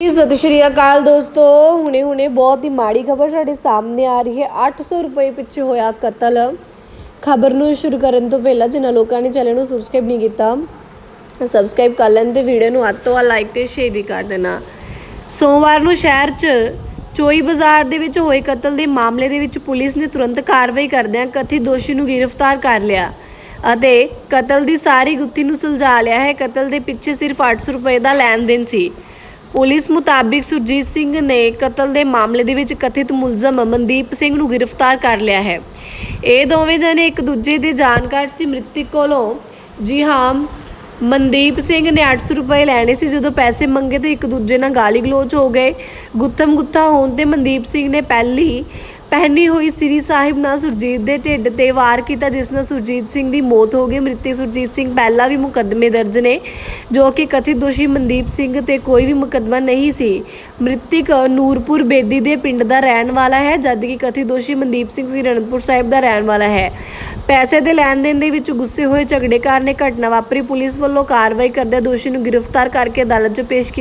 ਸਤਿ ਸ਼੍ਰੀ ਅਕਾਲ ਦੋਸਤੋ। ਹੁਣੇ ਹੁਣੇ ਬਹੁਤ ਹੀ ਮਾੜੀ ਖਬਰ ਸਾਡੇ ਸਾਹਮਣੇ ਆ ਰਹੀ ਹੈ। 800 ਰੁਪਏ ਪਿੱਛੇ ਹੋਇਆ ਕਤਲ। ਖਬਰ ਨੂੰ ਸ਼ੁਰੂ ਕਰਨ ਤੋਂ ਪਹਿਲਾਂ ਜਿਨ੍ਹਾਂ ਲੋਕਾਂ ਨੇ ਚੈਨਲ ਨੂੰ ਸਬਸਕ੍ਰਾਈਬ ਨਹੀਂ ਕੀਤਾ ਸਬਸਕ੍ਰਾਈਬ ਕਰ ਲੈਣ ਤੇ ਵੀਡੀਓ ਨੂੰ ਅੱਧ ਤੋਂ ਲਾਈਕ ਤੇ ਸ਼ੇਅਰ ਵੀ ਕਰ ਦੇਣਾ। ਸੋਮਵਾਰ ਨੂੰ ਸ਼ਹਿਰ 'ਚ ਚੋਈ ਬਾਜ਼ਾਰ ਦੇ ਵਿੱਚ ਹੋਏ ਕਤਲ ਦੇ ਮਾਮਲੇ ਦੇ ਵਿੱਚ ਪੁਲਿਸ ਨੇ ਤੁਰੰਤ ਕਾਰਵਾਈ ਕਰਦਿਆਂ ਕਥਿਤ ਦੋਸ਼ੀ ਨੂੰ ਗ੍ਰਿਫਤਾਰ ਕਰ ਲਿਆ ਅਤੇ ਕਤਲ ਦੀ ਸਾਰੀ ਗੁੱਥੀ ਨੂੰ ਸੁਲਝਾ ਲਿਆ ਹੈ। ਕਤਲ ਦੇ ਪਿੱਛੇ ਸਿਰਫ 800 ਰੁਪਏ ਦਾ ਲੈਣ ਦੇਣ ਸੀ। ਪੁਲਿਸ ਮੁਤਾਬਿਕ ਸੁਰਜੀਤ ਸਿੰਘ ਨੇ ਕਤਲ ਦੇ ਮਾਮਲੇ ਦੇ ਵਿੱਚ ਕਥਿਤ ਮੁਲਜ਼ਮ ਮਨਦੀਪ ਸਿੰਘ ਨੂੰ ਗ੍ਰਿਫਤਾਰ ਕਰ ਲਿਆ ਹੈ। ਇਹ ਦੋਵੇਂ ਜਣੇ ਇੱਕ ਦੂਜੇ ਦੇ ਜਾਣਕਾਰ ਸੀ। ਮ੍ਰਿਤਕ ਕੋਲੋਂ, ਜੀ ਹਾਂ, ਮਨਦੀਪ ਸਿੰਘ ਨੇ 800 ਰੁਪਏ ਲੈਣੇ ਸੀ। ਜਦੋਂ ਪੈਸੇ ਮੰਗੇ ਤੇ ਇੱਕ ਦੂਜੇ ਨਾਲ ਗਾਲੀ ਗਲੋਚ ਹੋ ਗਏ। ਗੁੱਥਮ ਗੁੱਥਾ ਹੋਣ ਤੇ ਮਨਦੀਪ ਸਿੰਘ ਨੇ ਪਹਿਲੀ ਪਹਿਨੀ ਹੋਈ ਸ੍ਰੀ ਸਾਹਿਬ ਨਾਲ ਸੁਰਜੀਤ ਦੇ ਢਿੱਡ ਤੇ ਵਾਰ ਕੀਤਾ, ਜਿਸ ਨਾਲ ਸੁਰਜੀਤ ਸਿੰਘ ਦੀ ਮੌਤ ਹੋ ਗਈ। ਮ੍ਰਿਤਕ ਸੁਰਜੀਤ ਸਿੰਘ ਪਹਿਲਾਂ ਵੀ ਮੁਕੱਦਮੇ ਦਰਜ ਨੇ, ਜੋ ਕਿ ਕਥਿਤ ਦੋਸ਼ੀ ਮਨਦੀਪ ਸਿੰਘ ਤੇ ਕੋਈ ਵੀ ਮੁਕੱਦਮਾ ਨਹੀਂ ਸੀ। ਮ੍ਰਿਤਕ ਨੂਰਪੁਰ ਬੇਦੀ ਦੇ ਪਿੰਡ ਦਾ ਰਹਿਣ ਵਾਲਾ ਹੈ ਜਦਕਿ ਕਥਿਤ ਦੋਸ਼ੀ ਮਨਦੀਪ ਸਿੰਘ ਸ੍ਰੀ ਅਨੰਦਪੁਰ ਸਾਹਿਬ ਦਾ ਰਹਿਣ ਵਾਲਾ ਹੈ। ਪੈਸੇ ਦੇ ਲੈਣ ਦੇਣ ਦੇ ਵਿੱਚ ਗੁੱਸੇ ਹੋਏ ਝਗੜੇਕਾਰ ਨੇ ਘਟਨਾ ਵਾਪਰੀ। ਪੁਲਿਸ ਵੱਲੋਂ ਕਾਰਵਾਈ ਕਰਦਿਆਂ ਦੋਸ਼ੀ ਨੂੰ ਗ੍ਰਿਫਤਾਰ ਕਰਕੇ ਅਦਾਲਤ 'ਚ ਪੇਸ਼ ਕੀਤਾ